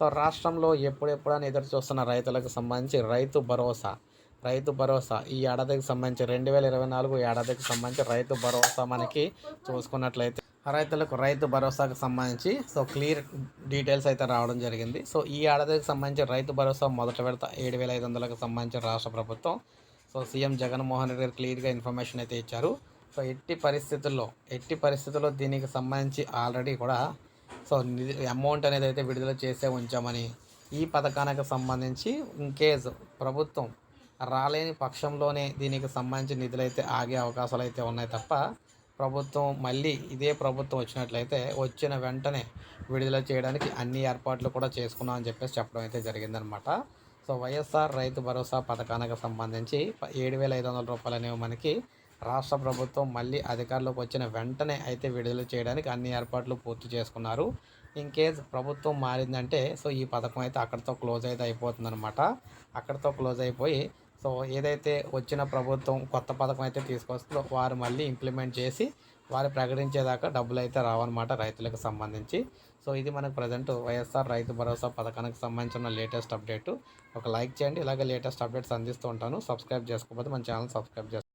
So రాష్ట్రంలో ఎప్పుడెప్పుడని ఎదురు చూస్తున్న రైతులకు సంబంధించి రైతు భరోసా రైతు భరోసా. ఈ ఏడాదికి సంబంధించి రెండు వేల ఇరవై నాలుగు ఏడాదికి సంబంధించి రైతు భరోసా మనకి చూసుకున్నట్లయితే రైతులకు రైతు భరోసాకు సంబంధించి సో క్లియర్ డీటెయిల్స్ అయితే రావడం జరిగింది. సో ఈ ఏడాదికి సంబంధించి రైతు భరోసా మొదట విడత ఏడు వేల ఐదు వందలకు సంబంధించి రాష్ట్ర ప్రభుత్వం. సో సీఎం జగన్మోహన్ రెడ్డి గారు క్లియర్గా ఇన్ఫర్మేషన్ అయితే ఇచ్చారు. సో ఎట్టి పరిస్థితుల్లో ఎట్టి పరిస్థితుల్లో దీనికి సంబంధించి ఆల్రెడీ కూడా సో అమౌంట్ అనేది అయితే విడుదల చేసే ఉంచామని ఈ పథకానికి సంబంధించి ఇన్ కేస్ ప్రభుత్వం రాలేని పక్షంలోనే దీనికి సంబంధించి నిధులు అయితే ఆగే అవకాశాలు అయితే ఉన్నాయి తప్ప ప్రభుత్వం మళ్ళీ ఇదే ప్రభుత్వం వచ్చినట్లయితే వచ్చిన వెంటనే విడుదల చేయడానికి అన్ని ఏర్పాట్లు కూడా చేసుకున్నామని చెప్పేసి చెప్పడం అయితే జరిగిందనమాట. సో వైఎస్ఆర్ రైతు భరోసా పథకానికి సంబంధించి ఏడు వేల ఐదు వందల రూపాయలు అనేవి మనకి రాష్ట్ర ప్రభుత్వం మళ్ళీ అధికారంలోకి వచ్చిన వెంటనే అయితే విడుదల చేయడానికి అన్ని ఏర్పాట్లు పూర్తి చేసుకున్నారు. ఇన్ కేస్ ప్రభుత్వం మారిందంటే సో ఈ పథకం అయితే అక్కడితో క్లోజ్ అయితే అయిపోతుందన్నమాట. అక్కడితో క్లోజ్ అయిపోయి సో ఏదైతే వచ్చిన ప్రభుత్వం కొత్త పథకం అయితే తీసుకొస్తుందో వారు మళ్ళీ ఇంప్లిమెంట్ చేసి వారు ప్రకటించేదాకా డబ్బులు అయితే రావన్నమాట రైతులకు సంబంధించి. సో ఇది మనకు ప్రజెంట్ వైఎస్ఆర్ రైతు భరోసా పథకానికి సంబంధించిన లేటెస్ట్ అప్డేట్ ఒక లైక్ చేయండి. ఇలాగే లేటెస్ట్ అప్డేట్స్ అందిస్తూ ఉంటాను. సబ్స్క్రైబ్ చేసుకోకపోతే మన ఛానల్ సబ్స్క్రైబ్ చేసుకోండి